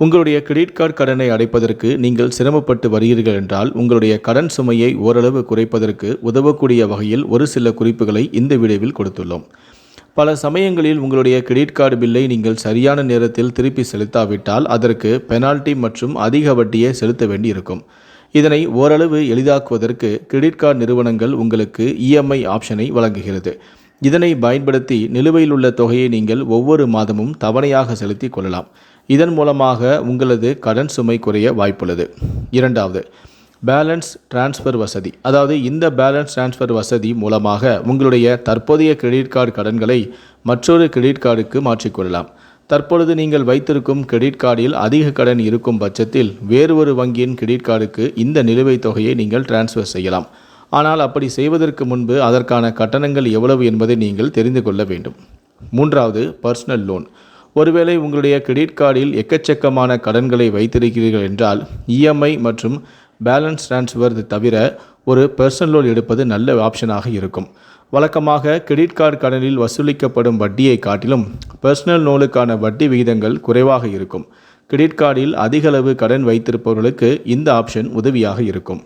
உங்களுடைய credit card கடனை அடைப்பதற்கு நீங்கள் சிரமப்பட்டு வருகிறீர்கள் என்றால் உங்களுடைய கடன் சுமையை ஓரளவு குறைப்பதற்கு உதவக்கூடிய வகையில் ஒரு சில குறிப்புகளை இந்த வீடியோவில் கொடுத்துள்ளோம். பல சமயங்களில் உங்களுடைய கிரெடிட் கார்டு பில்லை நீங்கள் சரியான நேரத்தில் திருப்பி செலுத்தாவிட்டால் அதற்கு பெனால்டி மற்றும் அதிக வட்டியை செலுத்த வேண்டி இருக்கும் இதனை ஓரளவு எளிதாக்குவதற்கு கிரெடிட் கார்டு நிறுவனங்கள் உங்களுக்கு இஎம்ஐ ஆப்ஷனை வழங்குகிறது. இதனை பயன்படுத்தி நிலுவையில் உள்ள தொகையை நீங்கள் ஒவ்வொரு மாதமும் தவணையாக செலுத்திக் கொள்ளலாம். இதன் மூலமாக உங்களது கடன் சுமை குறைய வாய்ப்புள்ளது. இரண்டாவது பேலன்ஸ் டிரான்ஸ்ஃபர் வசதி. அதாவது இந்த பேலன்ஸ் டிரான்ஸ்ஃபர் வசதி மூலமாக உங்களுடைய தற்போதைய கிரெடிட் கார்டு கடன்களை மற்றொரு கிரெடிட் கார்டுக்கு மாற்றிக்கொள்ளலாம் தற்பொழுது நீங்கள் வைத்திருக்கும் கிரெடிட் கார்டில் அதிக கடன் இருக்கும் பட்சத்தில் வேறு ஒரு வங்கியின் கிரெடிட் கார்டுக்கு இந்த நிலுவைத் தொகையை நீங்கள் டிரான்ஸ்ஃபர் செய்யலாம். ஆனால் அப்படி செய்வதற்கு முன்பு அதற்கான கட்டணங்கள் எவ்வளவு என்பதை நீங்கள் தெரிந்து கொள்ள வேண்டும். மூன்றாவது பர்சனல் லோன் ஒருவேளை உங்களுடைய கிரெடிட் கார்டில் எக்கச்சக்கமான கடன்களை வைத்திருக்கிறீர்கள் என்றால் இஎம்ஐ மற்றும் பேலன்ஸ் டிரான்ஸ்ஃபர் தவிர ஒரு பர்சனல் லோன் எடுப்பது நல்ல ஆப்ஷனாக இருக்கும். வழக்கமாக கிரெடிட் கார்டு கடனில் வசூலிக்கப்படும் வட்டியை காட்டிலும் பர்சனல் லோனுக்கான வட்டி விகிதங்கள் குறைவாக இருக்கும். கிரெடிட் கார்டில் அதிகளவு கடன் வைத்திருப்பவர்களுக்கு இந்த ஆப்ஷன் உதவியாக இருக்கும்.